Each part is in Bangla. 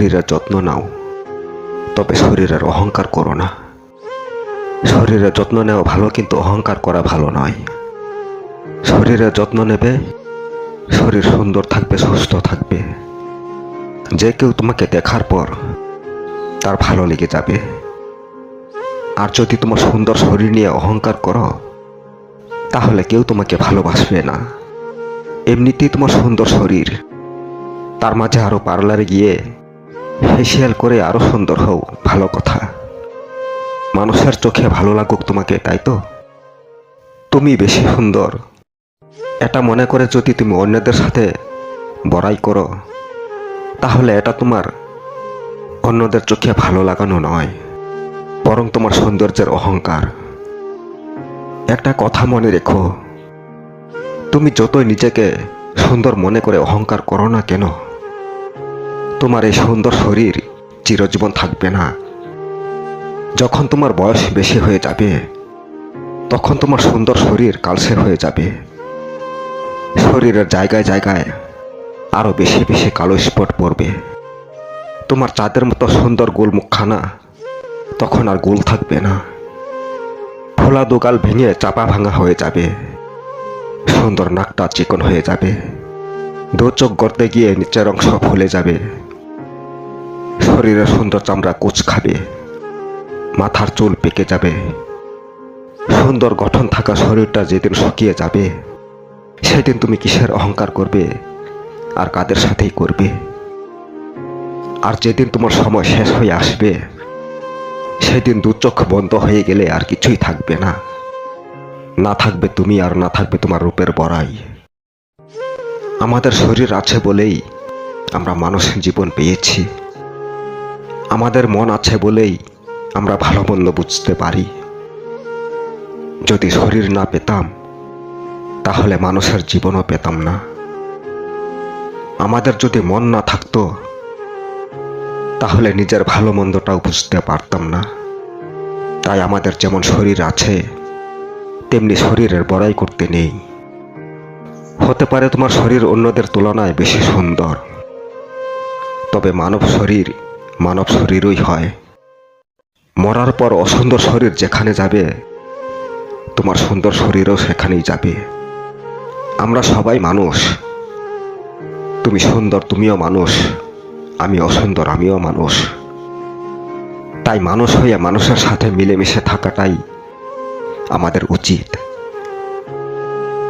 শরীরের যত্ন নাও। তবে শরীরের অহংকার করো না। শরীরের যত্ন নেওয়া ভালো, কিন্তু অহংকার করা ভালো নয়। শরীরের যত্ন নেবে, শরীর সুন্দর থাকবে, সুস্থ থাকবে। যে কেউ তোমাকে দেখার পর তার ভালো লেগে যাবে। আর যদি তোমার সুন্দর শরীর নিয়ে অহংকার করো, তাহলে কেউ তোমাকে ভালোবাসবে না। এমনিতেই তোমার সুন্দর শরীর, তার মাঝে আরও পার্লারে গিয়ে ফেসিয়াল করে আরও সুন্দর হও, ভালো কথা। মানুষের চোখে ভালো লাগুক তোমাকে, তাই তো? তুমি বেশি সুন্দর। এটা মনে করে যদি তুমি অন্যদের সাথে বড়াই করো, তাহলে এটা তোমার অন্যদের চোখে ভালো লাগানো নয়, বরং তোমার সৌন্দর্যের অহংকার। একটা কথা মনে রেখো, তুমি যতই নিজেকে সুন্দর মনে করে অহংকার করো না কেন তোমার এই সুন্দর শরীর চিরজীবন থাকবে না। যখন তোমার বয়স বেশি হয়ে যাবে, তখন তোমার সুন্দর শরীর কালসের হয়ে যাবে। শরীরের জায়গায় জায়গায় আরও বেশি বেশি কালো স্পট পড়বে। তোমার চাঁদের মতো সুন্দর গোল মুখখানা তখন আর গোল থাকবে না। খোলা দোকাল ভেঙে চাপা ভাঙা হয়ে যাবে। সুন্দর নাকটা চিকন হয়ে যাবে। দু চোখ গড়তে গিয়ে নিচের অংশ ফুলে যাবে। শরীরের সুন্দর চামড়া কুচ খাবে, মাথার চুল পেকে যাবে, সুন্দর গঠন থাকা শরীরটা যেদিন শুকিয়ে যাবে, সেদিন তুমি কিসের অহংকার করবে আর কাদের সাথেই করবে? আর যেদিন তোমার সময় শেষ হয়ে আসবে, সেদিন দু চোখ বন্ধ হয়ে গেলে আর কিছুই থাকবে না। না থাকবে তুমি আর না থাকবে তোমার রূপের বড়াই। আমাদের শরীর আছে বলেই আমরা মানুষ জীবন পেয়েছি। আমাদের মন আছে বলেই আমরা ভালো মন্দ বুঝতে পারি। যদি শরীর না পেতাম, তাহলে মানুষের জীবনও পেতাম না। আমাদের যদি মন না থাকতো, তাহলে নিজের ভালো মন্দটাও বুঝতে পারতাম না। তাই আমাদের যেমন শরীর আছে, তেমনি শরীরের বড়াই করতে নেই। হতে পারে তোমার শরীর অন্যদের তুলনায় বেশি সুন্দর, তবে মানব শরীর মানব শরীরই হয়। মরার পর অসুন্দর শরীর যেখানে যাবে, তোমার সুন্দর শরীরও সেখানেই যাবে। আমরা সবাই মানুষ। তুমি সুন্দর, তুমিও মানুষ। আমি অসুন্দর, আমিও মানুষ। তাই মানুষ হয়ে মানুষের সাথে মিলেমিশে থাকাটাই আমাদের উচিত।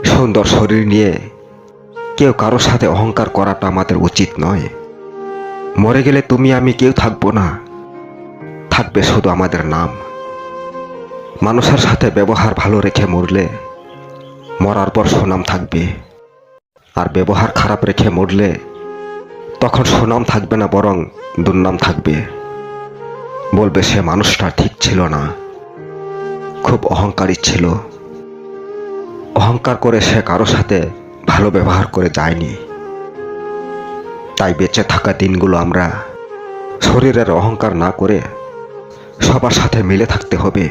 সুন্দর শরীর নিয়ে কেউ কারোর সাথে অহংকার করাটা আমাদের উচিত নয়। মরে গেলে তুমি আমি কেউ থাকব না। থাকবে শুধু আমাদের নাম। মানুষের সাথে ব্যবহার ভালো রেখে মরলে মরার পর সুনাম থাকবে। আর ব্যবহার খারাপ রেখে মরলে তখন সুনাম থাকবে না, বরং দুর্নাম থাকবে। বলবে সে মানুষটা ঠিক ছিল না। খুব অহংকারী ছিল। অহংকার করে সে কারও সাথে ভালো ব্যবহার করে যায়নি। তাই বেঁচে থাকা দিনগুলো আমরা শরীরের অহংকার না করে সবার সাথে মিলে থাকতে হবে।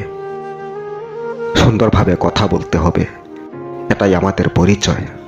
সুন্দরভাবে কথা বলতে হবে। এটাই আমাদের পরিচয়।